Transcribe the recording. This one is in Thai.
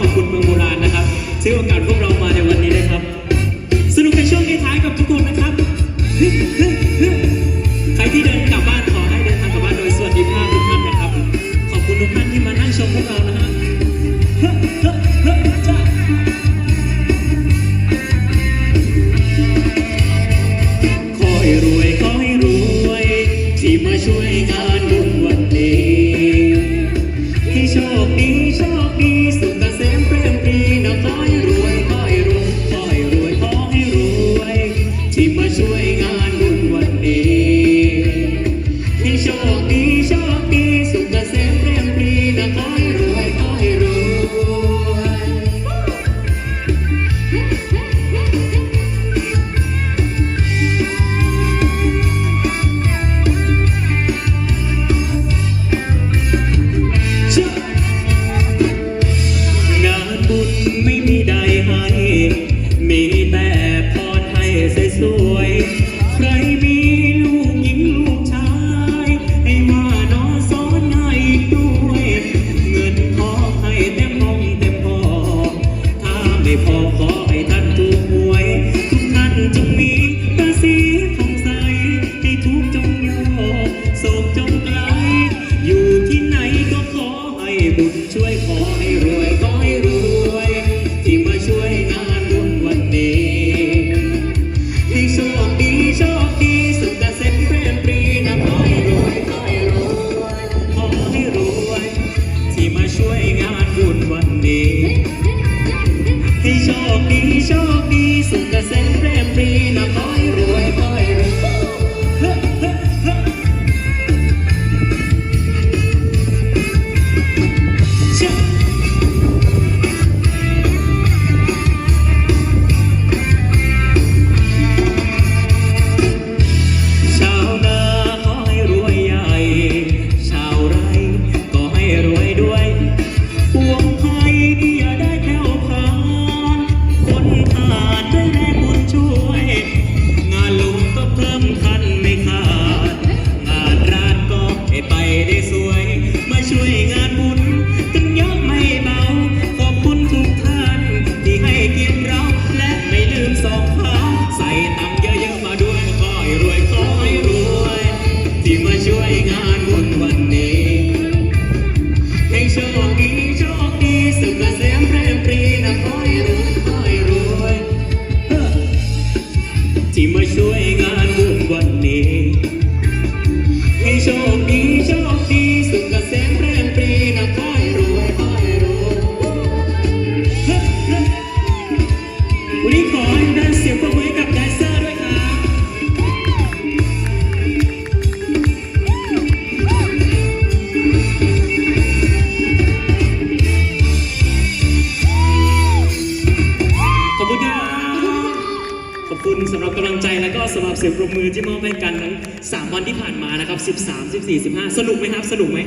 ขอบคุณเมืองโบราณนะครับที่โอกาสพวกเรามาในวันนี้นะครับ สนุกในช่วงท้ายกับทุกคนนะครับ ใครที่เดินกลับบ้านขอให้เดินทางกลับบ้านโดยสวัสดิภาพทุกท่านนะครับ ขอบคุณทุกท่านที่มานั่งชมพวกเรานะฮะขอให้รวยขอให้รวยที่มาช่วยกัน ไม่พอขอให้ท่านถูกหวย ทุกท่านจงมีราสีผ่องใสให้ทุกจงโยกโศกจง ดีโชคดีสุขเกษม ได้สวย มาช่วยงานบุญกันเยอะไม่เบา ขอบคุณทุกท่านที่ให้เกียรติเราและไม่ลืมสอง ขอบคุณสำหรับกำลังใจและก็สำหรับเสียงปรบมือที่มอบให้กันทั้ง 3 วันที่ผ่านมานะครับ 13 14 15 สนุกไหมครับ สนุกไหม